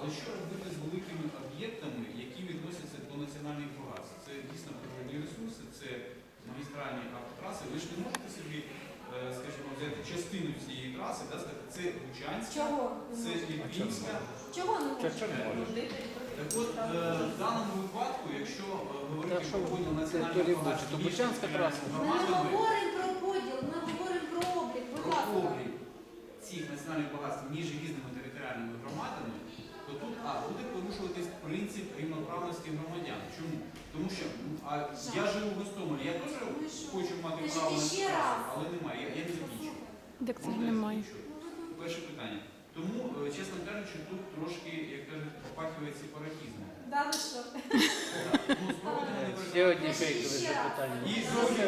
Але що робити з великими об'єктами, які відносяться до національних багатств? Це дійсно природні ресурси, це магістральні автотраси. Ви ж не можете собі, е, скажімо, взяти частину цієї траси, да, сказати, це Бучанська, Чого? це Літвінська. Чого не можна? Чого не можна? Так от, е, в даному випадку, якщо е, говорити про поділ національних багатств то Бучанська траса. Ми не говоримо про поділ, ми говоримо про облік. Будь про облік цих національних багатств між різними територіальними громадами, то тут а, буде порушуватись принцип рівноправності громадян. Чому? Тому що ну, а я живу в Гостомелі, я теж Ну хочу мати право на раз. але немає, я, я не закінчу. Так це Можна я немає. закінчу? Перше питання. Тому, е, чесно кажучи, тут трошки, як кажуть, попахує сепаратизмом. Да, ви що? Ну, спробуйте мене Ще переконати. одні фейкові запитання. І зовсім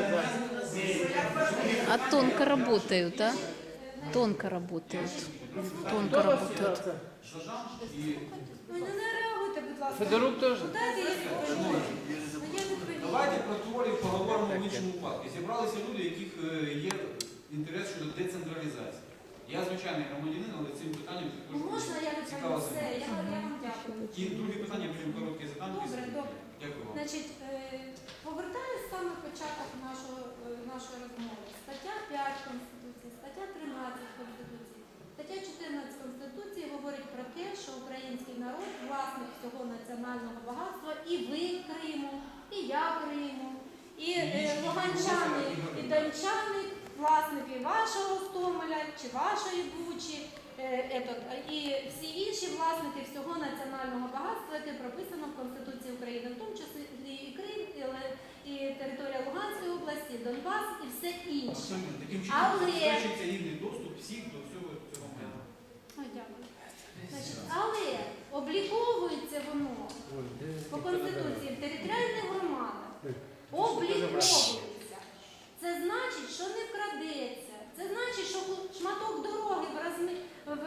А тонко работают, а? Тонко работают. Тонко і Ну. Федорук теж? Ну. Ну. Давайте про творів поговоримо в іншому випадку. Зібралися люди, яких е, є інтерес щодо децентралізації. Я звичайний громадянин, але цим питанням також можна я цікаво відповім? Все, я, займатися. я вам дякую. І друге питання, потім коротке задам. Добре, добре. Дякую вам. Значить, е, повертаюсь саме початок нашого, е, нашої розмови. Стаття 5 Конституції, стаття 13 Конституції. Стаття 14 Конституції говорить про те, що український народ власник всього національного багатства і ви Криму, і я Криму, і е, луганчани, і дончани, власники вашого Стомеля чи вашої Бучі, е, і всі інші власники всього національного багатства, яке прописано в Конституції України, в тому числі і Крим, і, територія Луганської області, і Донбас і все інше. Таким чином забезпечується рівний доступ всіх до всього цього мене. Дякую. Значить, але обліковується воно по Конституції в територіальних громадах. Обліковується. Це значить, що не вкрадеться. Це значить, що шматок дороги в, розмі- в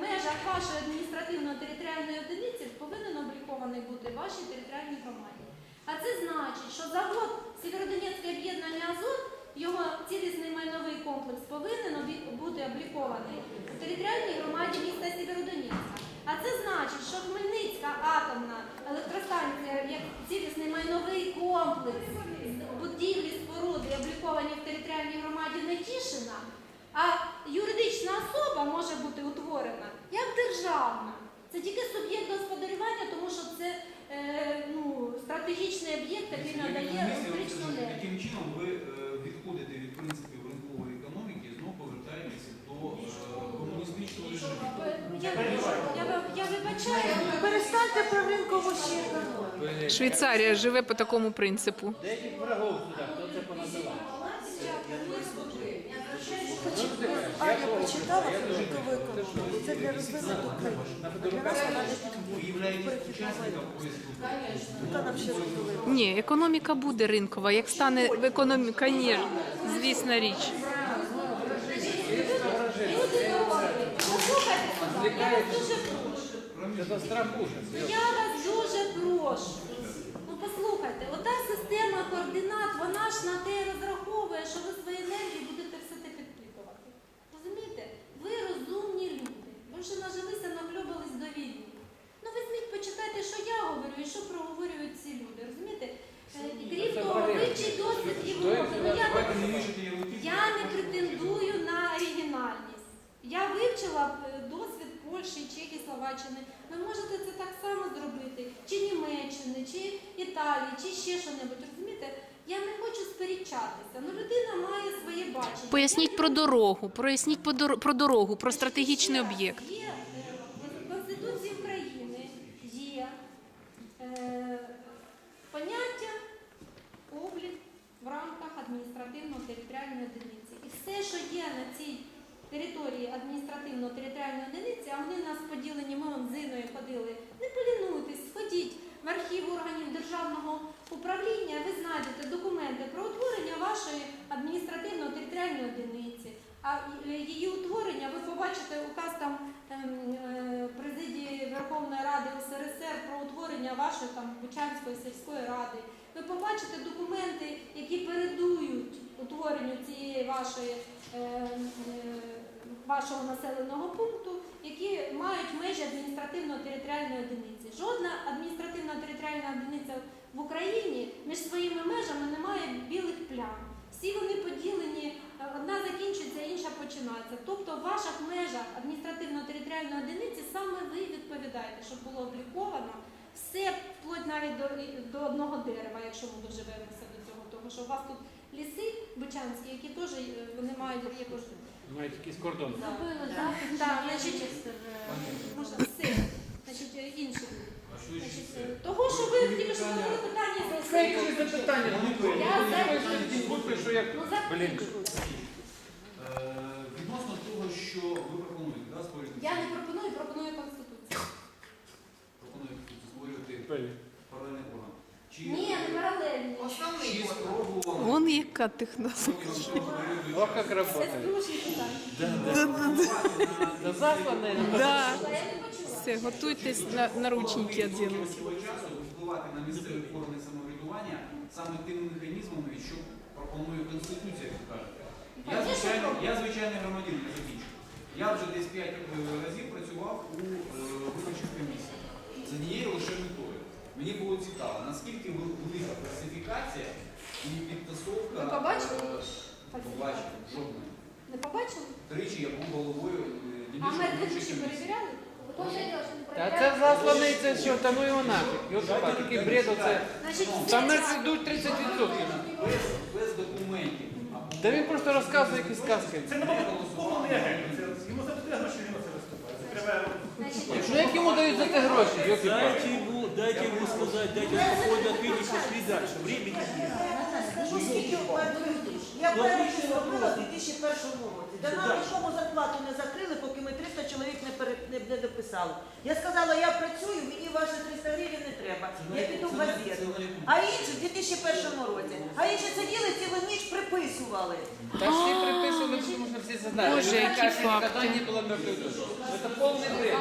межах вашої адміністративно-територіальної одиниці повинен облікований бути в вашій територіальній громаді. А це значить, що завод Сєвєродонецьке об'єднання Азот, його цілісний майновий комплекс повинен бути облікований у територіальній громаді міста Сєвєродонецька. А це значить, що Хмельницька атомна електростанція як цілісний майновий комплекс з будівлі споруди обліковані в територіальній громаді Нетішина, а юридична особа може бути утворена як державна. Це тільки суб'єкт господарювання, тому що це е, ну, стратегічний об'єкт, який надає електричну енергію. Таким чином ви е, відходите від принципів ринкової економіки і знову повертаєтеся до е, комуністичного режиму. Я, я, я вибачаю. Перестаньте про ринкову ще. Швейцарія живе по такому принципу. Деяких врагов туди, хто це поназивав? Аня почитала про ринкову економіку. Це для країн. Для нас вона не підходить. Ні, економіка буде ринкова. Як стане в економіці, звісно, звісна річ. Я вас дуже прошу. Я вас дуже прошу. Ну послухайте, ота система координат, вона ж на те розраховує, що ви свої енергії будете все те підпитувати. Розумієте? Ви розумні люди. Ви вже нажилися, наглюбались до війни. Ну візьміть, почитайте, що я говорю і що проговорюють ці люди. Розумієте? Е, і Крім Це того, правильно. вивчіть досвід Хто Європи. їх Ну, я Давайте не вішати ярлики. я не претендую на оригінальність. Я вивчила е, досвід Польщі, Чехії, Словаччини. Ви можете це так само зробити, чи Німеччини, чи Італії, чи ще що-небудь. Розумієте? Я не хочу сперечатися. Ну людина має своє бачення. Поясніть про дорогу, проясніть про дорогу, про стратегічний об'єкт. Є е, в Конституції України є е, поняття облік в рамках адміністративно-територіальної одиниці. І все, що є на цій території адміністративно-територіальної одиниці, а вони в нас поділені, ми вон з Іною ходили, не полінуйтесь, сходіть в архів органів державного управління, ви знайдете документи про утворення вашої адміністративно-територіальної одиниці. А е, її утворення ви побачите указ там ем, е, президії Верховної Ради СРСР про утворення вашої там Бучанської сільської ради. Ви побачите документи, які передують утворенню цієї вашої е, е, вашого населеного пункту, які мають межі адміністративно-територіальної одиниці. Жодна адміністративно-територіальна одиниця в Україні між своїми межами не має білих плям. Всі вони поділені, е, одна закінчується, інша починається. Тобто в ваших межах адміністративно-територіальної одиниці саме ви відповідаєте, щоб було обліковано все вплоть навіть до, до одного дерева, якщо ми доживемося до цього. Тому що у вас тут ліси бучанські, які теж е, вони мають якось Мають якийсь кордон. зробили, так, так, значить, можна все, значить, е, Значить, це? е, того, що ви тільки що задали питання за Це якісь запитання. Я за- Дискутуй, що як... Ну, Блін. Е, Відносно того, що ви пропонуєте, да, створювати, Я не пропоную, пропоную Конституцію. пропонуєте створювати паралельний орган. Чи, Ні, не паралельні. чи спробували Вон яка технологія. Ох, як працює. Да. Все, готуйтесь на наручники одягнути. часу впливати на місцеві самоврядування саме тими механізмами, що пропонує Конституція, як кажете. Я звичайно, я звичайний громадянин, я закінчу. Я вже десь 5 разів працював у е, виборчих комісіях з однією лише метою. Мені було цікаво, наскільки вел- велика класифікація і Побачили? е, Побачив, жодної. Не побачили? Тричі я був головою е, А ми двічі комісії. перевіряли? Та це засланий, це що, та ну його нафіг. Йосипа, такий бред оце. Значить, Там нас йдуть 30%. Без, без документів. Та він просто розказує якісь сказки. Це не Повний агент. Це- Йому заплатили гроші, він на це виступає. Це треба значить, Ну як йому дають за це гроші, Йосипа? Дайте ему, дайте ему сказать, дайте спокойно ответить, пошли дальше. Времени нет. Скажу, скільки в мене я перші зробила в 2001 році. Та нам нікому зарплату не закрили, поки ми 300 чоловік не, пере, не, не дописали. Я сказала, я працюю, мені ваші 300 гривень не треба. Я піду в газету. А інші в 2001 році. А інші сиділи цілу ніч приписували. Та всі приписували, тому що всі це знають. Боже, які факти. Ніколи не було мертвої душі. Це повний бред.